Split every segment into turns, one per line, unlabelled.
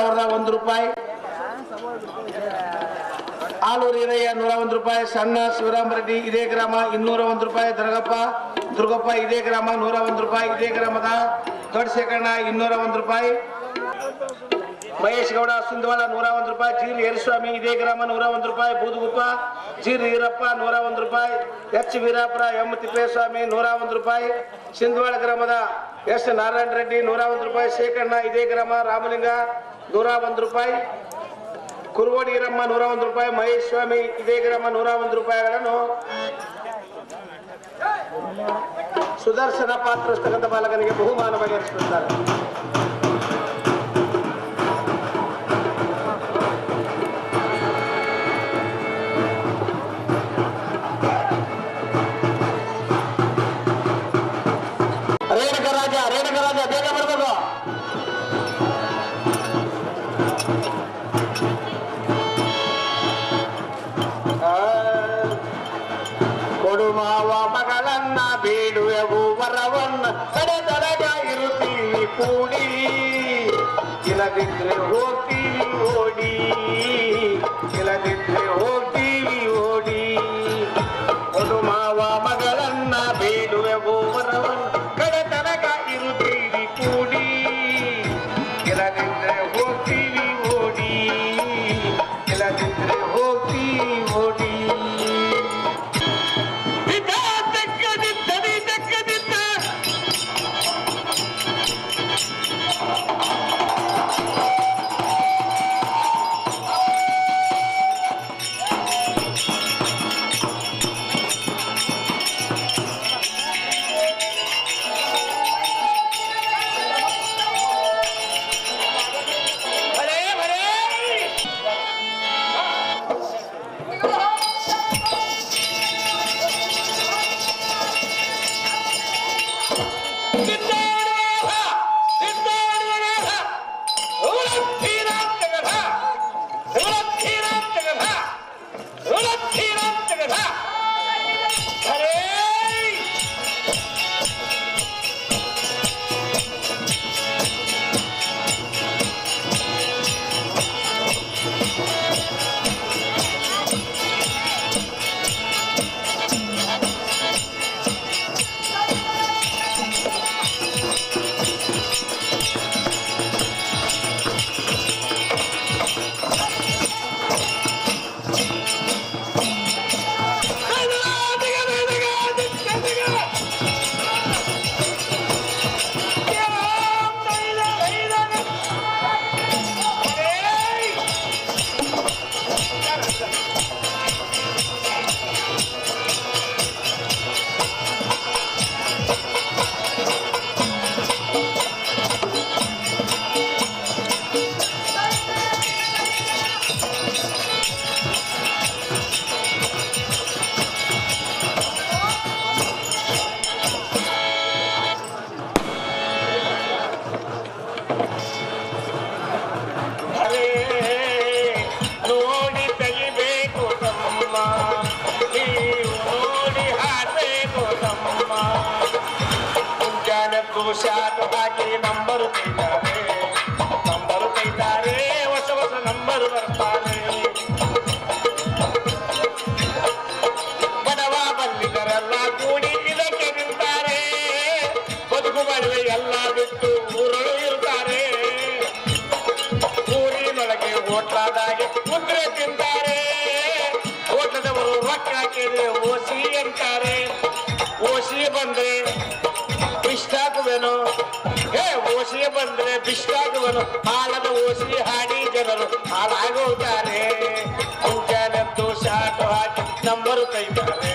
ಸಾವಿರದ ಒಂದು ರೂಪಾಯಿ. ಆಲೂರು ಹಿರಯ್ಯ ನೂರ ಒಂದು ರೂಪಾಯಿ, ಸಣ್ಣ ಶಿವರಾಮ ರೆಡ್ಡಿ ಇದೇ ಗ್ರಾಮ ಇನ್ನೂರ ಒಂದು ರೂಪಾಯಿ, ದರ್ಗಪ್ಪ, ದುರ್ಗಪ್ಪ ಇದೇ ಗ್ರಾಮ ನೂರ ಒಂದು ರೂಪಾಯಿ, ಇದೇ ಗ್ರಾಮದ ದೊಡ್ಡ ಶೇಖರಣ ಇನ್ನೂರ ಒಂದು ರೂಪಾಯಿ. ಮಹೇಶ್ ಗೌಡ ಸುಂದವಾಳ ನೂರ ಒಂದು ರೂಪಾಯಿ, ಜೀರ್ ಯರಸ್ವಾಮಿ ಇದೇ ಗ್ರಾಮ ನೂರ ಒಂದು ರೂಪಾಯಿ, ಬೂದುಗುಪ್ಪ, ಜೀರ್ ಈರಪ್ಪ ನೂರ ಒಂದು ರೂಪಾಯಿ, ಎಚ್ ವೀರಾಪುರ ಎಂ ತಿಪ್ಪೇಸ್ವಾಮಿ ನೂರ ಒಂದು ರೂಪಾಯಿ ಸಿಂಧವಾಳ ಗ್ರಾಮದ ಎಸ್ ನಾರಾಯಣ ರೆಡ್ಡಿ ನೂರ ಒಂದು ರೂಪಾಯಿ, ಶೇಖಣ್ಣ ಇದೇ ಗ್ರಾಮ, ರಾಮಲಿಂಗ ನೂರ ಒಂದು ರೂಪಾಯಿ. ಕುರುವಡಿ ಈರಮ್ಮ ನೂರ ಒಂದು ರೂಪಾಯಿ ಮಹೇಶ್ ಸ್ವಾಮಿ ಇದೇಗಿರಮ್ಮ ಗ್ರಾಮ ನೂರ ಒಂದು ರೂಪಾಯಿಗಳನ್ನು ಸುದರ್ಶನ ಪಾತ್ರ ಬಾಲಕನಿಗೆ ಬಹುಮಾನವಾಗಿ ಏರಿಸಿಕೊಳ್ತಾರೆ ರೇಣುಕ ರಾಜ ರೇಣುಕ ಇಲ್ಲದಿದ್ರೆ ಹೋಗ್ತೀವಿ ಓಡಿ ಇಲ್ಲದಿದ್ರೆ ಹೋಗ್ತೀವಿ ಓಡಿ. ಶಾಟ್ ಹಾಕಿ ನಂಬರು ತೆಗಿತಾರೆ ನಂಬರು ಕೈತಾರೆ, ಹೊಸ ಹೊಸ ನಂಬರು ಬರ್ತಾರೆ. ಬಡವ ಬಂದಿದ್ದರೆಲ್ಲ ಕೂಡಿ ಇದಕ್ಕೆ ನಿಂತಾರೆ. ಬದುಕು ಬಡವೆ ಎಲ್ಲ ಬಿಟ್ಟು ಊರಳು ಇರ್ತಾರೆ. ಊರಿನೊಳಗೆ ಹೋಟ್ಲಾದಾಗೆ ಮುದ್ರೆ ತಿಂತಾರೆ. ಹೋಟ್ಲದವರು ರೊಕ್ಕ ಹಾಕಿದ್ರೆ ಓಸಿ ಅಂತಾರೆ. ಓಸಿ ಬಂದ್ರೆ ಬಂದ್ರೆ ಬಿಷ್ಟಾಗುವೆನು ಹಾಳದ ಓಸಿ ಹಾಡಿ ಜನರು. ಹಾಳಾಗೋತಾರೆ ಮುಂಜಾನೆದ್ದು ಶಾಟು ಹಾಕಿ ನಂಬರು ಕೈತಾರೆ.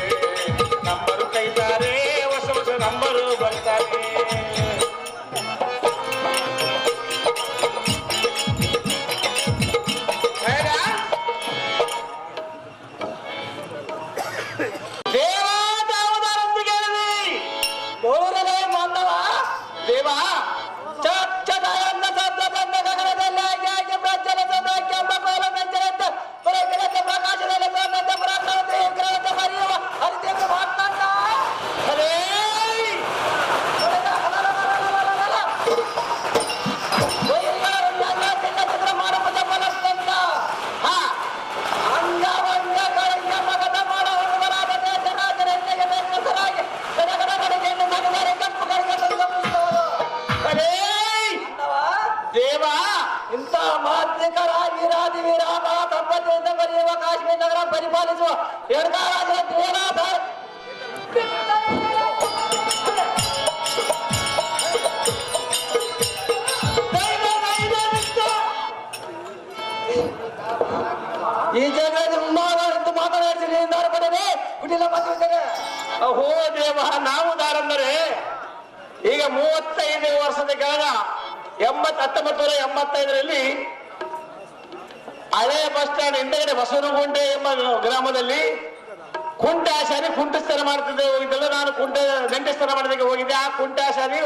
ಈ ಜಾಗದಲ್ಲಿ ಮಾತಾಡಿದ್ದು ಮಾತನಾಡಿಸಿ, ನಿಂದಾರ ಪಡೆದೆ ಮಾತಾಡ್ತೇನೆ
ಅಹೋ ದೇವ, ನಾವು ದಾರಂದರೆ ಈಗ ಮೂವತ್ತೈದು ವರ್ಷದ ಗಾನ ಎಂಬತ್ ಹತ್ತೊಂಬತ್ತು ನೂರ ಎಂಬತ್ತೈದರಲ್ಲಿ ಹಳೆಯ ಬಸ್ ಸ್ಟ್ಯಾಂಡ್ ಹಿಂದೆಗಡೆ ಬಸವನಗುಂಟೆ ಎಂಬ ಗ್ರಾಮದಲ್ಲಿ ಕುಂಟಾಶಾರಿ ಕುಂಟಸ್ಥಾನ ಮಾಡ್ತಿದ್ದೆ, ಹೋಗಿದ್ದಲ್ಲ. ನಾನು ಕುಂಟ ಗಂಟಸ್ಥಾನ ಮಾಡೋದಕ್ಕೆ ಹೋಗಿದ್ದೆ. ಆ ಕುಂಟಾಚಾರಿ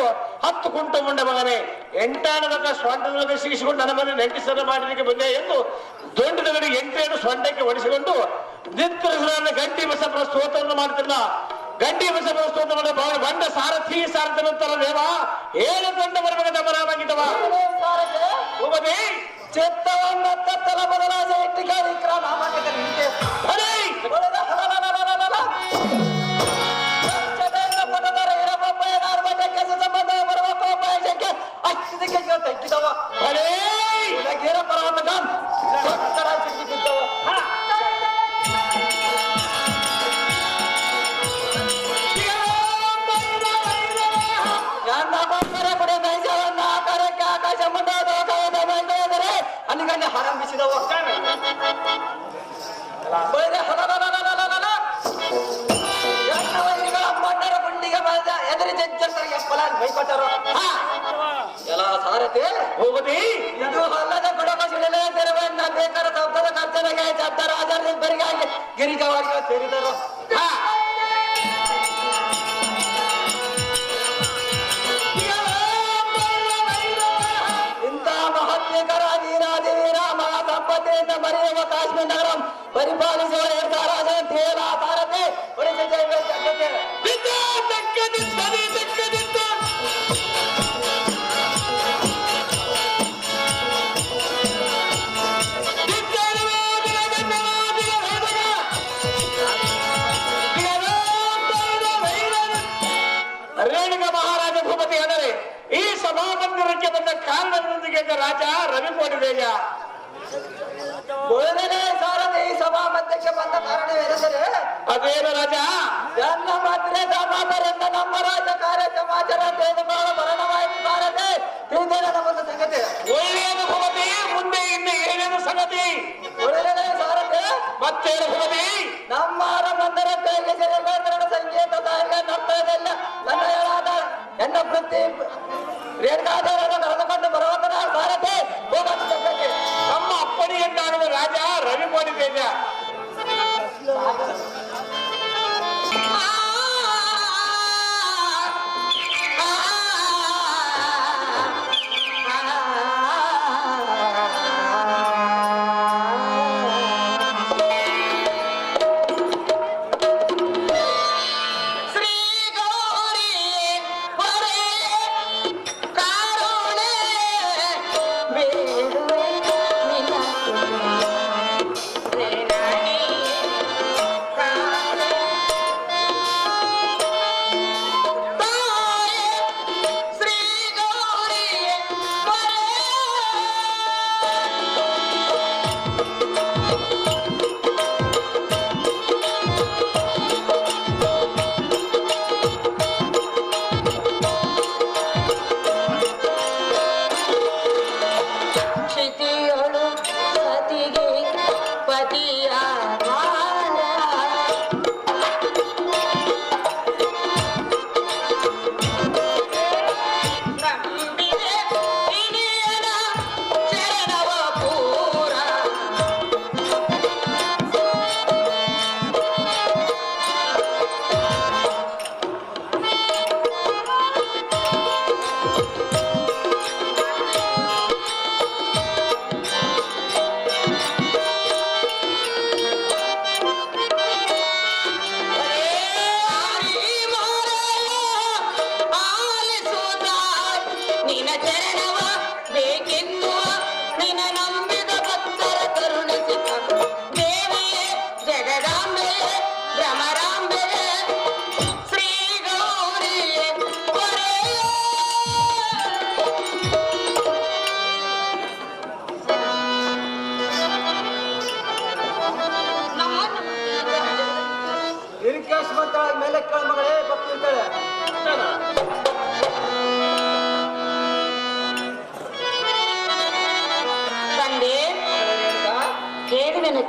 ಹತ್ತು ಕುಂಟ ಮುಂಡ ಮಗನೇ. ಎಂಟಾಣದ ಸ್ವಂಟದೊಳಗೆ ಸಿಗಿಸಿಕೊಂಡು ನನ್ನ ಮನೆ ನೆಂಟಸ್ಥಾನ ಮಾಡಲಿಕ್ಕೆ ಬಂದೆ ಎಂದು ದೊಡ್ಡದವರಿಗೆ ಎಂಟೆಯನ್ನು ಸ್ವಂಟಕ್ಕೆ ಒಡಿಸಿಕೊಂಡು ನಿಂತಿರಿಸಿದ ಗಂಟಿ ಬಸಪ್ಪನ ಸ್ತೋತ್ರವನ್ನು ಮಾಡ್ತಿಲ್ಲ ಗಂಟಿ ಬಸಪ್ಪನ ಸ್ತೋತ್ರ ಮಾಡಿದ ಬಂಡ ಸಾರಥಿ ಸಾರಥನಂತರ ದೇವ, ಏಳು ದಂಡ ಬರಬೇಕು ನಮ್ಮ ರಾಮಾಗಿದ್ದವ
ಚಿತ್ತವನ್ನ ತತ್ತಲ ಬದಲಾದ ಇಟ್ಟಿಗೆ ವಿಕ್ರಮ जावा अरे गेलं परवा काम काय ಎದುರು ಜಜ್ಜರ್ತರಿಗೆ ಫಲಾನ್ ಬೈಕೊಟ್ಟರು. ಎಲ್ಲ ಸಾರಥಿ
ಹೋಗದಿ
ಇದು ಗಿರಿಜವಾಡಿಗೆ ಸೇರಿದರು ಹಾ. ಕಾಶ್ಮೀರ ನಗರ ಪರಿಪಾಲಿಸುವ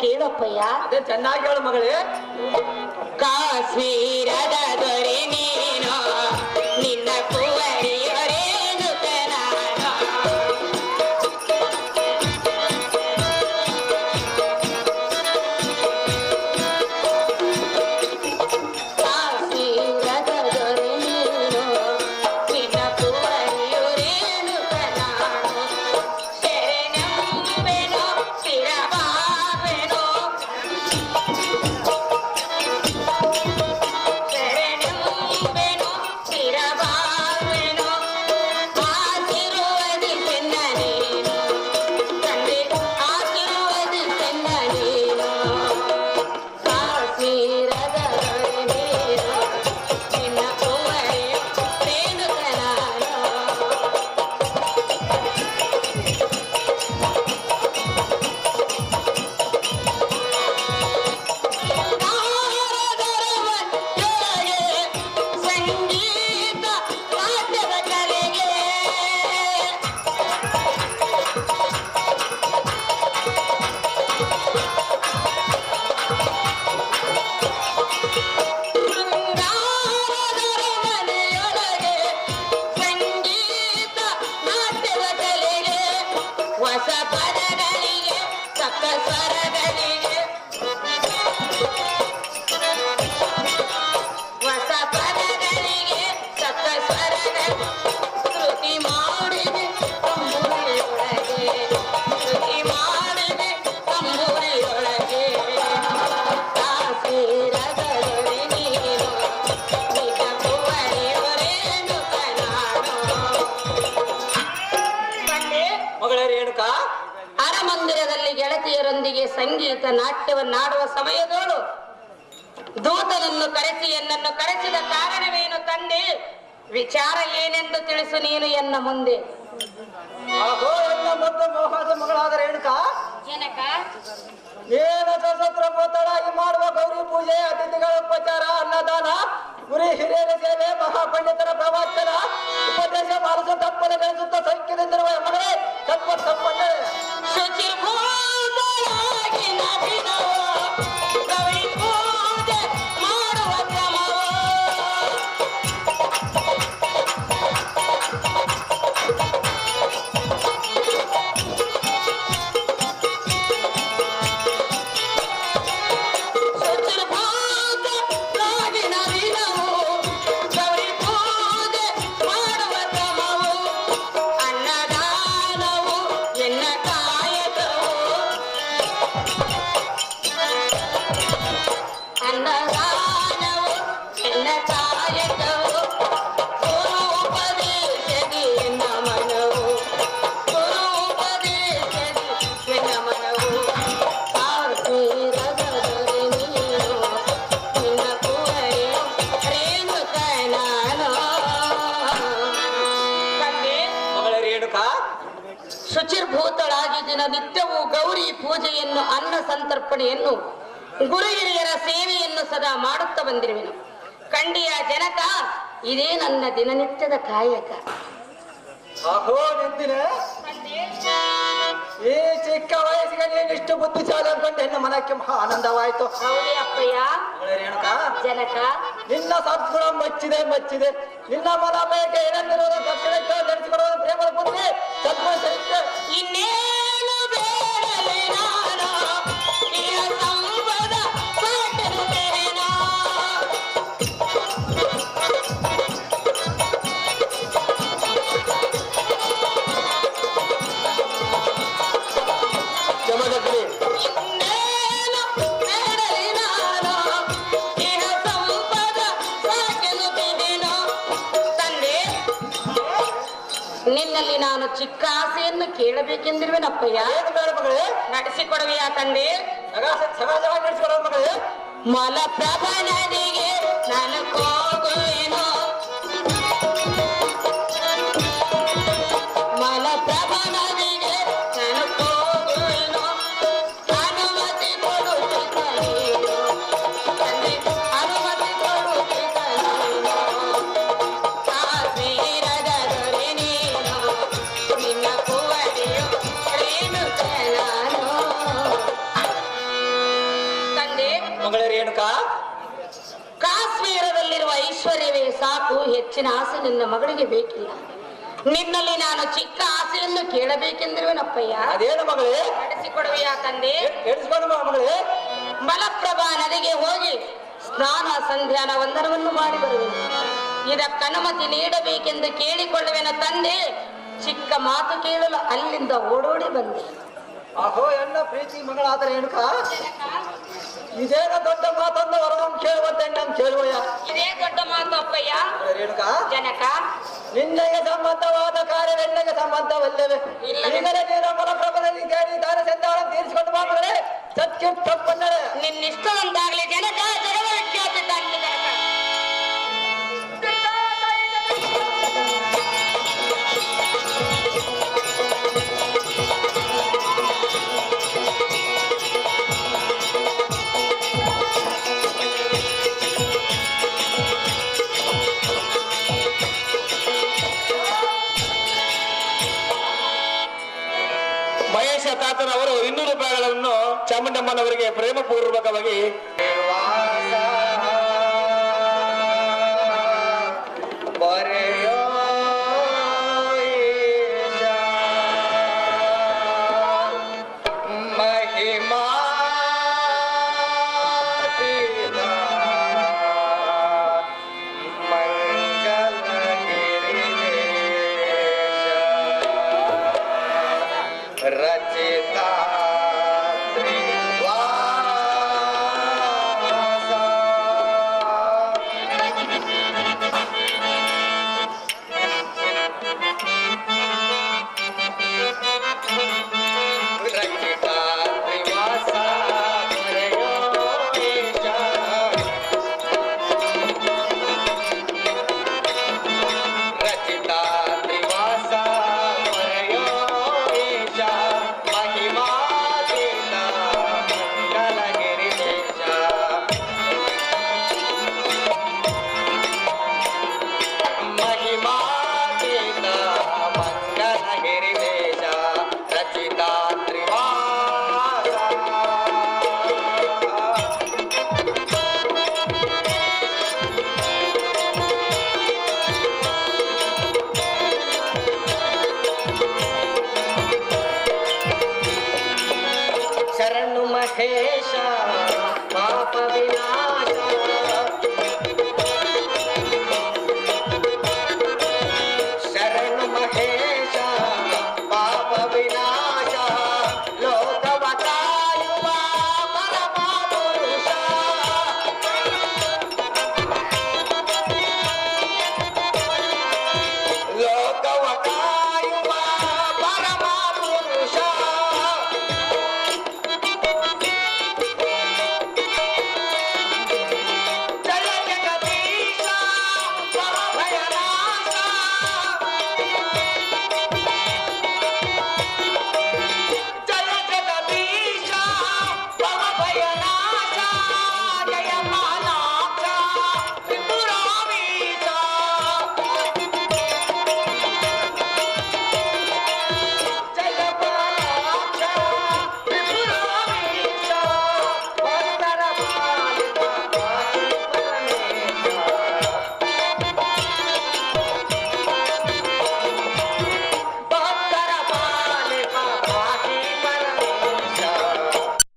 ಕೇಳಪ್ಪಯ್ಯ?
ಅದೇ ಚೆನ್ನಾಗಿ ಹೇಳು ಮಗಳೇ.
ಕಾಶ್ಮೀರದ ದೊರೆ ನೀನು ಸಂಗೀತ ನಾಟ್ಯವನ್ನಾಡುವ ಸಮಯದೋಳು. ದೂತನನ್ನು ಕರೆಸಿ ಎನ್ನನ್ನು ಕರೆಸಿದ ಕಾರಣವೇನು ತಂದೆ? ವಿಚಾರ ಏನೆಂದು ತಿಳಿಸು ನೀನು ಎನ್ನ ಮುಂದೆ.
ಅಹೋ ಎನ್ನ ಮುದ್ದು ಮೋಹದ ಮಗಳಾದ ರೇಣುಕಾ ಏನ ಸಶಸ್ತ್ರ ಪೋತಳಾಗಿ ಮಾಡುವ ಗೌರಿ ಪೂಜೆ ಅತಿಥಿಗಳ ಉಪಚಾರ ಅನ್ನದಾನ ಗುರಿ ಹಿರಿಯರ ಸೇವೆ ಮಹಾಪಂಡಿತರ ಪ್ರವಚನ ಉಪದೇಶ ಮಾಡಿಸ ತಪ್ಪನೆ
ಅನ್ನ ಸಂತರ್ಪಣೆಯನ್ನು ಗುರು ಹಿರಿಯರ ಸೇವೆಯನ್ನು ಸದಾ ಮಾಡುತ್ತಾ ಬಂದಿರುವೆನು. ಕಂಡಿಯ ಜನಕ ಇದೇ ನನ್ನ ದಿನನಿತ್ಯದ ಕಾಯಕ.
ಈ ಚಿಕ್ಕ ವಯಸ್ಸಿಗೆ ಇಷ್ಟು ಬುದ್ಧಿ ಬುದ್ಧಿಶಾಲಿ ಅನ್ಕೊಂಡು ಹೆಣ್ಣು ಮನಕ್ಕೆ ಮಹಾ ಆನಂದವಾಯ್ತು.
ಹೌದೇ ಅಪ್ಪಯ್ಯ. ಜನಕ.
ನಿನ್ನ ಸದ್ಗುಣ ಮಚ್ಚಿದೆ ಮಚ್ಚಿದೆ. ನಿನ್ನ ಮನ ಬಯಕೆ ಏನಂದಿರೋದು ನಡೆಸಿಕೊಡುವ ಪ್ರೇಮದ ಬುದ್ಧಿ. ಸದ್ಗುಣ
ಇನ್ನೇನು ಬೇಡಲೆ ನಾನು
ಮಗಳೇ?
ನಡೆಸಿಕೊಡುವೆಯಾ ತಂದೆ?
ಸಗಾಸ ಸಹಜವಾಗಿ ನಡೆಸಿಕೊಡುವ ಮಗಳೇ?
ಮಲಪ್ರಭ ನದಿಗೆ ಬೇಕಿಲ್ಲ ನಿನ್ನಲ್ಲಿ ನಾನು ಚಿಕ್ಕ ಆಸೆಯನ್ನು ಕೇಳಬೇಕೆಂದಿರುವೆನಪ್ಪಯ್ಯ.
ಅದೇನು ಮಗಳೇ?
ನಡೆಸಿಕೊಡುವೆಯ ತಂದೆ?
ಮಗಳೇ.
ಮಲಪ್ರಭಾ ನದಿಗೆ ಹೋಗಿ ಸ್ನಾನ ಸಂಧ್ಯಾನ ವಂದನವನ್ನು ಮಾಡಿ ಬರುವೆನು ಇದಕ್ಕನುಮತಿ ನೀಡಬೇಕೆಂದು ಕೇಳಿಕೊಳ್ಳುವೆನ ತಂದೆ. ಚಿಕ್ಕ ಮಾತು ಕೇಳಲು ಅಲ್ಲಿಂದ ಓಡೋಡಿ ಬಂದೆ.
ಅಹೋ ಎಲ್ಲ ಪ್ರೀತಿ ಮಗಳಾದರೆ ರೇಣುಕ ಇದೇನ ದೊಡ್ಡ ಮಾತಂದ ವರವನ್ನು ಕೇಳುವಂತೆ ನಮ್ ಕೇಳುವಯ್ಯ?
ಇದೇ ದೊಡ್ಡ ಮಾತು ಅಪ್ಪಯ್ಯ.
ರೇಣುಕ
ಜನಕ.
ನಿನ್ನಗೆ ಸಂಬಂಧವಾದ ಕಾರ್ಯವೆಲ್ಲಗೆ ಸಂಬಂಧವಲ್ಲವೇ?
ಇಲ್ಲ.
ಈಗಲೇ ನೀನು ಮಲಪ್ರಭದಲ್ಲಿ ಕೇಳಿ ದಾನ ಸಂಧಾನ ತೀರಿಸಿಕೊಂಡು ಬಾ ಮಗಳೇ ಸತ್ಯ ತಪ್ಪನ್ನಡೆ
ನಿನ್ನಿಷ್ಟವಂತಾಗ್ಲಿ ಜನಕ ಜನಕ.
ಚಾಮುಂಡಮ್ಮನವರಿಗೆ ಪ್ರೇಮಪೂರ್ವಕವಾಗಿ
ಮಹಿಮಾ